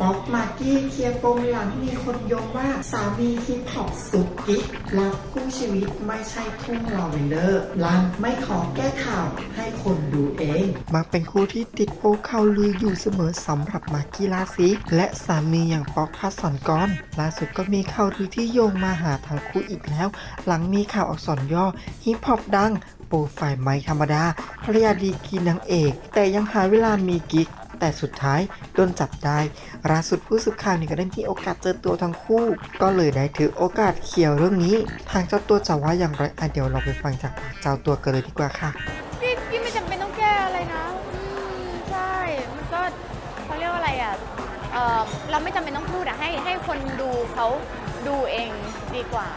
ป๊อกมากกี้เคลียร์ปมหลังมีคนโยงว่าสามีฮิปฮอปสุดกิ๊กรักคู่ชีวิตไม่ใช่ทุ่งลาเวนเดอร์ลันไม่ขอแก้ข่าวให้คนดูเอง มักเป็นคู่ที่ติดโพข่าลืออยู่เสมอสำหรับมากกี้ลาซีและสามีอย่างป๊อกพัสสอนกรล่าสุดก็มีข่าวลือที่โยงมาหาทั้งคู่อีกแล้ว หลังมีข่าวอักษรย่อฮิปฮอปดังโปรไฟล์ไม่ธรรมดาภรรยาดีกรีนางเอก แต่ยังหาเวลามีกิ๊ก แต่สุดท้ายโดนจับได้ล่าสุดผู้สื่อข่าวนี่ก็ได้มีโอกาสเจอตัวทั้งคู่ ก็เลยได้ถือโอกาสเคลียร์เรื่องนี้ ทางเจ้าตัวจะว่าอย่างไรอะเดี๋ยวเราไปฟังจากปากเจ้าตัวกันเลยดีกว่าค่ะพี่พี่ไม่จำเป็นต้องแก้อะไรนะอืมใช่ มันก็เขาเรียกว่าอะไรอะเออเราไม่จำเป็นต้องพูดอะให้ให้คนดูเขาดูเองดีกว่า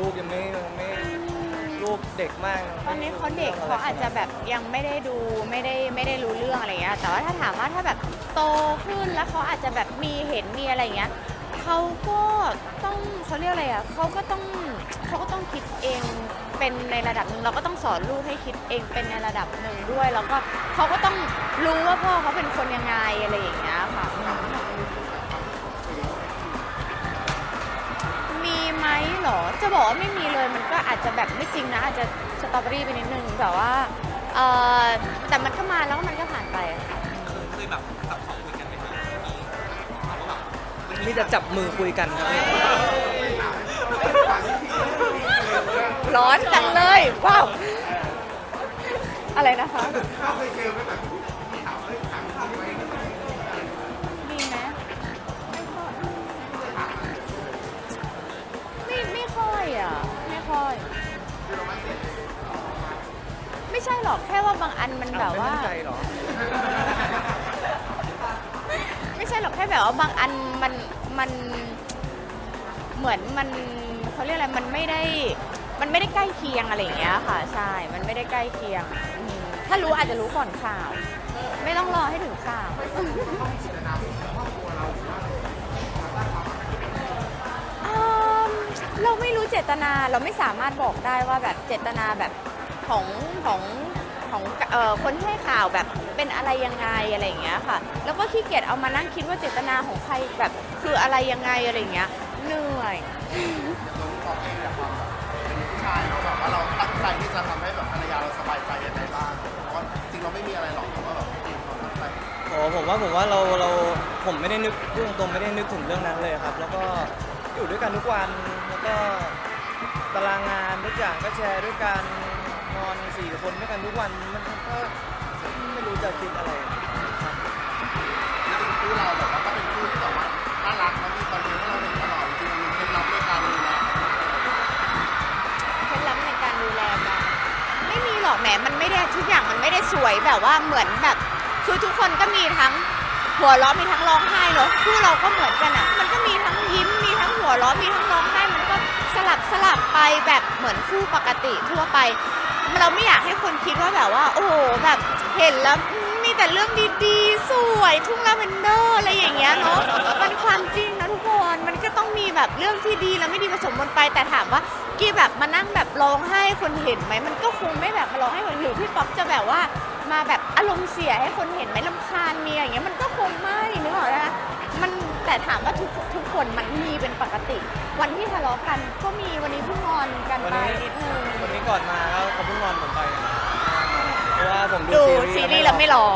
ลูกยังไม่ยังไม่ลูกเด็กมากตอนนี้เขาเด็กเขาอาจจะแบบยังไม่ได้ดูไม่ได้ไม่ได้รู้เรื่องอะไรเงี้ยแต่ว่าถ้าถามว่าถ้าแบบโตขึ้นแล้วเขาอาจจะแบบมีเห็นมีอะไรเงี้ยเขาก็ต้องเขาเรียกอะไรอะเขาก็ต้องเขาก็ต้องคิดเองเป็นในระดับหนึ่งเราก็ต้องสอนลูกให้คิดเองเป็นในระดับหนึ่งด้วย แล้วก็เขาก็ต้องรู้ว่าพ่อเขาเป็นคนยังไงอะไรอย่างเงี้ยค่ะ หมเหรอ จะบอกว่าไม่มีเลยมันก็อาจจะแบบไม่จริงนะ อาจจะสตรอเบอรี่ไปนิดนึงแต่ว่าเออแต่มันก็มาแล้วมันก็ผ่านไปอะค่ะเคยแบบจับของคุยกันไหมครับมีแต่จับมือคุยกันครับร้อนจังเลยว้าวอะไรนะคะมี ไม่ใช่หรอกแค่ว่าบางอันมันแบบว่า ไม่มั่นใจเหรอ ไม่ใช่หรอกแค่แบบว่าบางอันมันมันเหมือนมันเขาเรียกอะไรมันไม่ได้มันไม่ได้ใกล้เคียงอะไรอย่างเงี้ยค่ะ ใช่ มันไม่ได้ใกล้เคียงอืมถ้ารู้อาจจะรู้ก่อนข่าว ไม่ต้องรอให้ถึงข่าวอืมเราไม่รู้เจตนาเราไม่สามารถบอกได้ว่าแบบเจตนาแบบ ของของของเอ่อคนที่ให้ข่าวแบบเป็นอะไรยังไงอะไรอย่างเงี้ยค่ะ แล้วก็ขี้เกียจเอามานั่งคิดว่าเจตนาของใครแบบคืออะไรยังไงอะไรอย่างเงี้ยเหนื่อยบอกเองแบบว่าเป็นผู้ชายเราแบบว่าเราตั้งใจที่จะทำให้แบบภรรยาเราสบายใจยังไงบ้างเพราะว่าจริงเราไม่มีอะไรหรอกแต่ว่าแบบเราตั้งใจโอ้ผมว่าผมว่าเราเราผมไม่ได้นึกพูดตรงๆไม่ได้นึกถึงเรื่องนั้นเลยครับ แล้วก็อยู่ด้วยกันทุกวันแล้วก็ตารางงานทุกอย่างก็แชร์ด้วยกัน นอนสี่คนด้วยกันทุกวันมันก็ไม่รู้จะคิดอะไรครับจริงๆคู่เราแบบว่าก็เป็นคู่ที่แบบว่าน่ารักแล้วมีคอนเทนต์ให้เราเห็นตลอดจริงๆมันเคล็ดลับในการดูแลเคล็ดลับในการดูแลกันไม่มีหรอกแหมมันไม่ได้ทุกอย่างมันไม่ได้สวยแบบว่าเหมือนแบบคือทุกคนก็มีทั้งหัวเราะมีทั้งร้องไห้เนาะคู่เราก็เหมือนกันอะ มันก็มีทั้งยิ้มมีทั้งหัวเราะมีทั้งร้องไห้มันก็สลับสลับไปแบบเหมือนคู่ปกติทั่วไป เราไม่อยากให้คนคิดว่าแบบว่า โอ้โหแบบเห็นแล้วมีแต่เรื่องดีๆ สวยทุ่งลาเวนเดอร์อะไรอย่างเงี้ยเนาะมันความจริงนะทุกคนมันก็ต้องมีแบบเรื่องที่ดีและไม่ดีผสมปนไปแต่ถามว่ากี้แบบมานั่งแบบร้องไห้คนเห็นไหมมันก็คงไม่แบบมาร้องให้คนหรือพี่ป๊อกจะแบบว่ามาแบบอารมณ์เสียให้คนเห็นไหมลำคาญเมียอย่างเงี้ยมันก็ค ถามว่าทุกทุกคนมันมีเป็นปกติ วันที่ทะเลาะกันก็มีวันนี้เพิ่งงอนกันวันไปนี้นิดนึงวันนี้ก่อนมาก็เขาเพิ่งนอนผมไปเพราะว่าผมดูดูซีซีรีรีส์ส์แล้วไม่รอ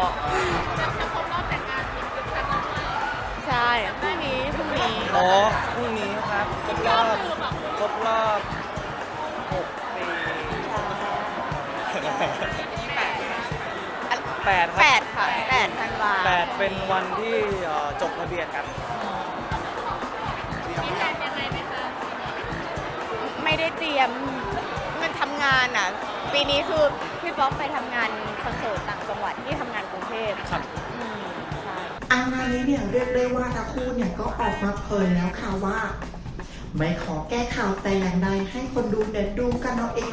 ใช่พรุ่งนี้พรุ่งนี้อ๋อพรุ่งนี้ครับครบรอบครบรอบหกปีแปดคแปรับดค่ะแปดธันวาแปดเป็นวันที่เอ่อจบทะเบียนกัน ไม่ได้เตรียมมันทำงานอะ ปีนี้คือพี่ป๊อกไปทำงานคอนเสิร์ตต่างจังหวัดที่ทำงานกรุงเทพครับ อืมใช่อันนี้เนี่ยเรียกได้ว่าทั้งคู่เนี่ยก็ออกมาเผยแล้วค่ะว่า ไม่ขอแก้ข่าวแต่อย่างใดให้คนดูเนี่ยดูกันเอาเอง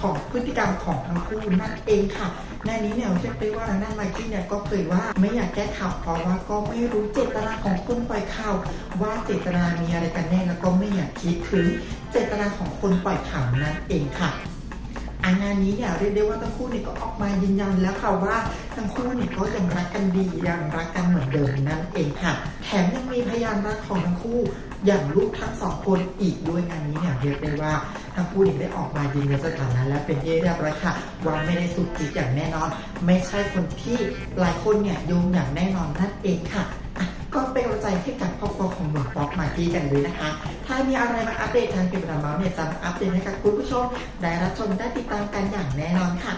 ของพฤติกรรมของทั้งคู่นั่นเองค่ะในนี้เนี่ยเรียกได้ว่าทางด้านไมค์กี้เนี่ยก็เคยว่าไม่อยากแก้ข่าวเพราะว่าก็ไม่รู้เจตนาของคนปล่อยข่าว ว่าเจตนามีอะไรกันแน่แล้วก็ไม่อยากคิดถึงเจตนาของคนปล่อยข่าวนั่นเองค่ะ งานนี้เนี่ยเรียกได้ว่าทั้งคู่เนี่ยก็ออกมายืนยันแล้วค่ะว่าทั้งคู่เนี่ยก็ยังรักกันดียังรักกันเหมือนเดิมนั่นเองค่ะ แถมยังมีพยานรักของทั้งคู่อย่างลูกทั้งสองคนอีกด้วยงานนี้เนี่ยเรียกได้ว่าทั้งคู่เนี่ยได้ออกมายืนยันสถานะและเป็นที่เรียบร้อยค่ะว่าไม่ได้สุดจิตอย่างแน่นอน ไม่ใช่คนที่หลายคนเนี่ยโยงอย่างแน่นอนนั่นเองค่ะ ใจให้กับครอบครัวของหนุ่มป๊อกมากี้กันเลยนะคะ ถ้ามีอะไรมาอัปเดตทางเพจบราเมาเนี่ยจะมาอัปเดตให้กับคุณผู้ชมได้รับชมได้ติดตามกันอย่างแน่นอนค่ะ